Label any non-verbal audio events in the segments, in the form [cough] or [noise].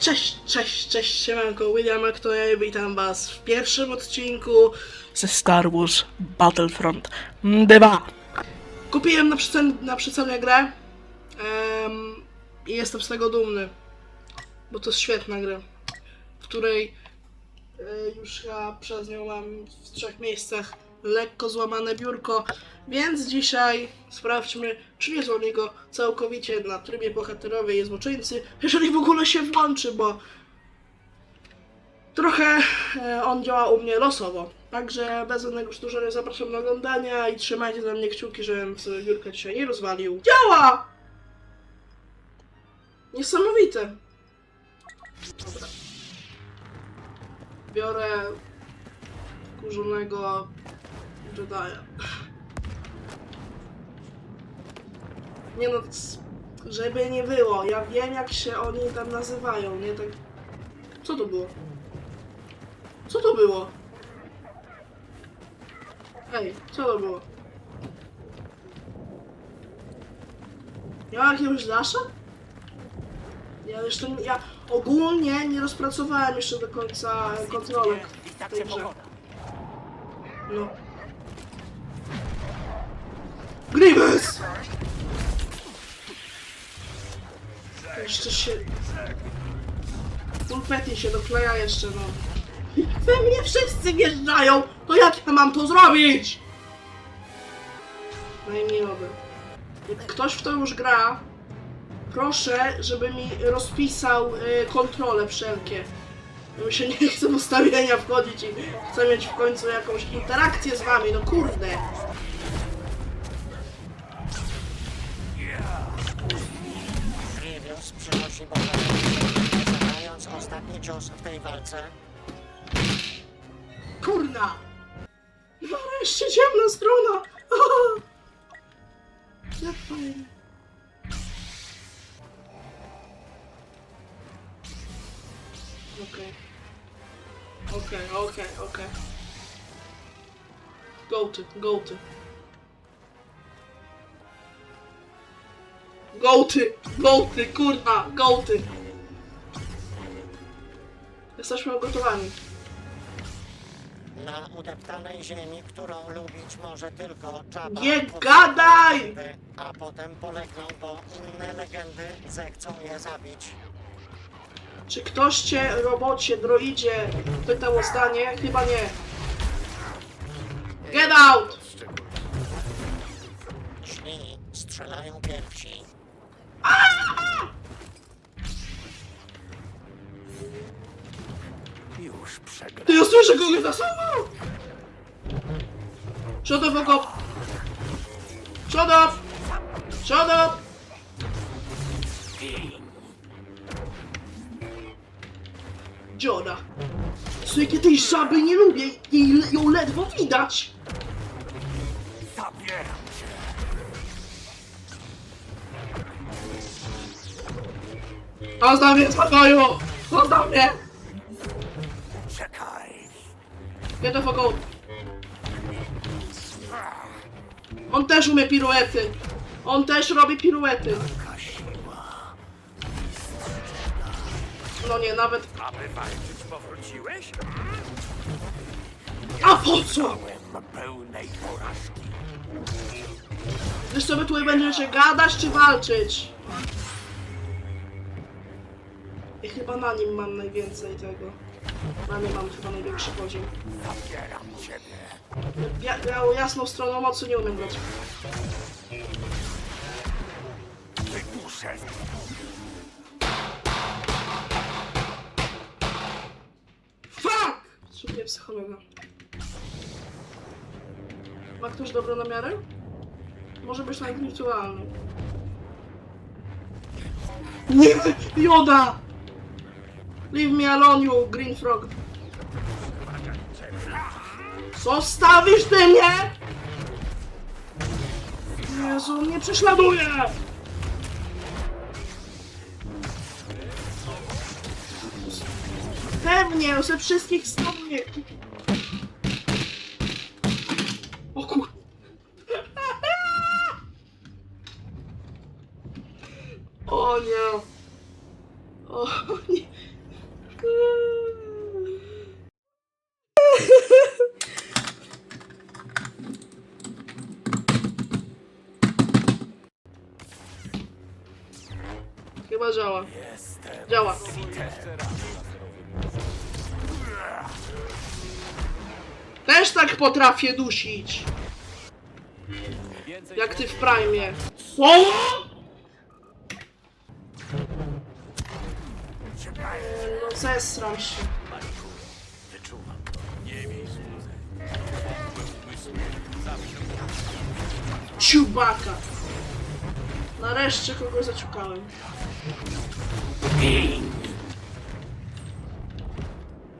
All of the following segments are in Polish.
Cześć, cześć, cześć, siemanko, William Aktoje, witam was w pierwszym odcinku ze Star Wars Battlefront 2. Kupiłem na, przecen, na przecenie grę em, i jestem z tego dumny, bo to jest świetna gra, w której e, już ja przez nią mam w trzech miejscach lekko złamane biurko, więc dzisiaj sprawdźmy, czy nie złamie go całkowicie na trybie bohaterowej i złoczyńcy, jeżeli w ogóle się włączy, bo trochę e, on działa u mnie losowo. Także bez żadnego przedłużenia zapraszam do oglądania i trzymajcie za mnie kciuki, żebym sobie biurka dzisiaj nie rozwalił. Działa! Niesamowite. Dobra. Biorę kurzonego Jedi'a. Nie no, żeby nie było, ja wiem jak się oni tam nazywają, nie tak... Co to było? Co to było? Ej, co to było? Ja jakiegoś dasza? Ja jeszcze nie, ja ogólnie nie rozpracowałem jeszcze do końca kontrolek w tej grze. No. Grievous! Jeszcze się... Pulpety się dokleja jeszcze, no. We mnie wszyscy wjeżdżają! To jak ja mam to zrobić? Najmniej. Jak ktoś w to już gra, proszę, żeby mi rozpisał y, kontrole wszelkie. Ja mi się nie chce w ustawienia wchodzić i chcę mieć w końcu jakąś interakcję z wami, no kurde. Grievous przynosi bohaterkę, zadając ostatni cios w tej walce. Kurna! Nareszcie ciemna strona! [laughs] Jak fajnie. Okej. Okej, okej, okej. Go ty, go ty. Go ty, go ty, kurna, go ty. Jesteśmy ugotowani. Na udeptanej ziemi, którą lubić może tylko Jabba. Nie gadaj! legendy, A potem polegną, bo inne legendy zechcą je zabić. Czy ktoś cię, robocie, droidzie, pytał o zdanie? Chyba nie. Get out! Szli strzelają pierwsi. Ja słyszę kogoś za sobą! Shut the fuck up! Shut up! Shut up! Jakie tej żaby nie lubię, jej, ją ledwo widać! Zabieram cię. Zostaw mnie, spokoju! Zostaw mnie! Get the fuck out. On też umie piruety. On też robi piruety. No nie, nawet... Aby walczyć powróciłeś? A po co? Pełnej porażki. Wiesz co, wy tutaj będziecie gadać czy walczyć? I chyba na nim mam najwięcej tego. Na nim mam chyba największy poziom. Ja, ja jasną stroną mocy nie umiem grać. Wyduszę. Fuck! Szukaj psychologa. Ma ktoś dobre namiary? Może być nawet wirtualny. Nie! Joda! Leave me alone, you green frog. Zostawisz ty mnie? Jezu, mnie prześladuje! Pewnie, ze wszystkich stron. O kur... [laughs] O nie. O nie. Chyba działa. Działa. Też tak potrafię dusić. Jak ty w prime. Co? No zesram się. Ciubaka. Nareszcie kogoś zaciukałem.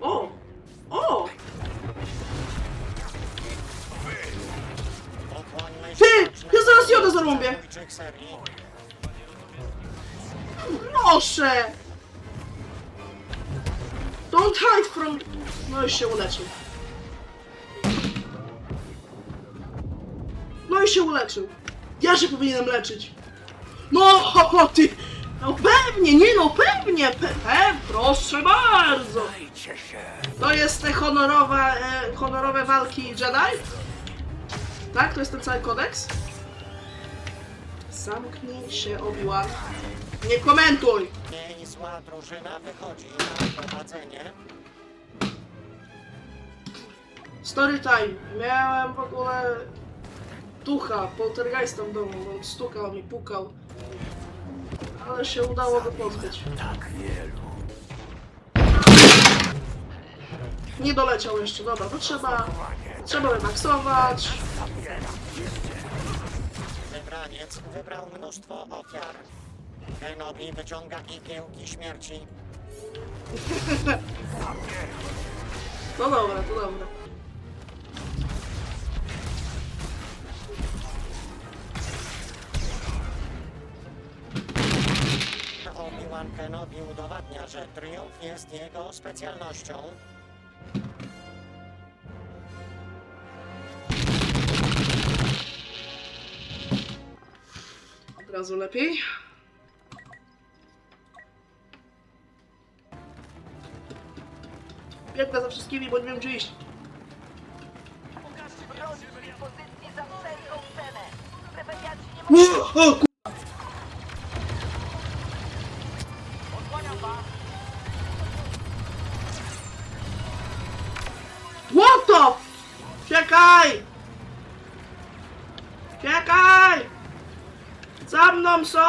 O! O! Ty! Ja zaraz jodę zarąbię! Proszę! Don't hide from... No i się uleczył. No i się uleczył. Ja się powinienem leczyć. No, ho, ho, ty! No pewnie, nie no, pewnie, pe, pe, proszę bardzo. To jest te honorowe, e, honorowe walki Jedi? Tak? To jest ten cały kodeks? Zamknij się, Obi-Wan. Nie komentuj! Jej zła drużyna wychodzi na prowadzenie. Story time. Miałem w ogóle ducha, poltergeista w domu. On stukał mi, pukał. Ale się udało go pozbyć. Tak wielu. Nie doleciał jeszcze, dobra, to trzeba... Trzeba remaksować. Wybrał mnóstwo ofiar. Kenobi wyciąga igiełki śmierci. [laughs] No dobra, to dobra. Obi-Wan Kenobi udowadnia, że triumf jest jego specjalnością. Razu lepiej. Biegnę za wszystkimi, bo nie wiem gdzie iść. pozycji za wszelką cenę. Nie mogą... O, o, ku- mną są!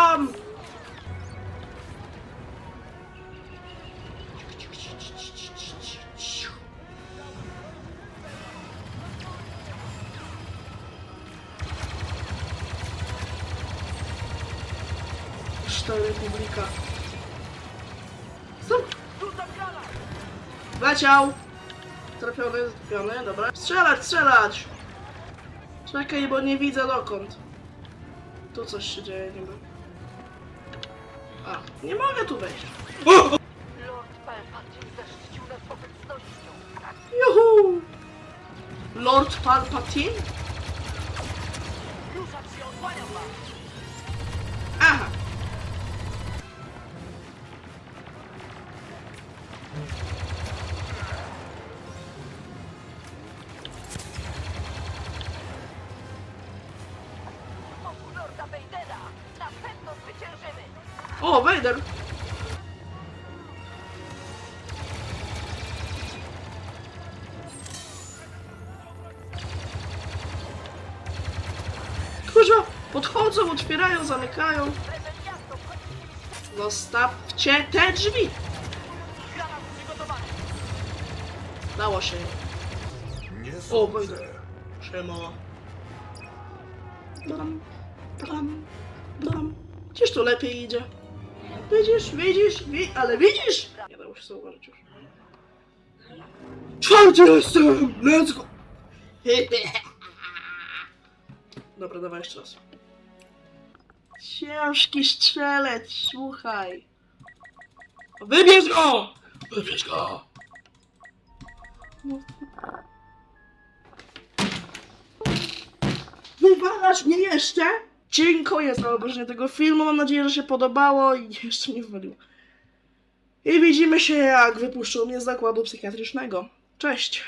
Cztery Republika. Leciał! Trafiony, trafiony, dobra. Strzelać, strzelać! Czekaj, bo nie widzę dokąd. Tu coś się dzieje niby. A, nie mogę tu wejść. O! Lord Palpatine zaszczycił nas obecnością. Juhu! Lord Palpatine? Ruszać się, odłaniam was! Vader! Kurwa, podchodzą, otwierają, zamykają. Zostawcie te drzwi! Dało się. O, Vader. Siema. Blam, blam, blam. Gdzież to lepiej idzie? Widzisz, widzisz, wi ale widzisz? Nie dało się zauważyć już. Czwarty jestem! Let's go! Dobra, dawaj jeszcze raz. Ciężki strzelec, słuchaj. Wybierz go! Wybierz go! Wywalasz mnie jeszcze? Dziękuję za obejrzenie tego filmu. Mam nadzieję, że się podobało i [laughs] jeszcze nie wywaliło. I widzimy się, jak wypuszczą mnie z zakładu psychiatrycznego. Cześć!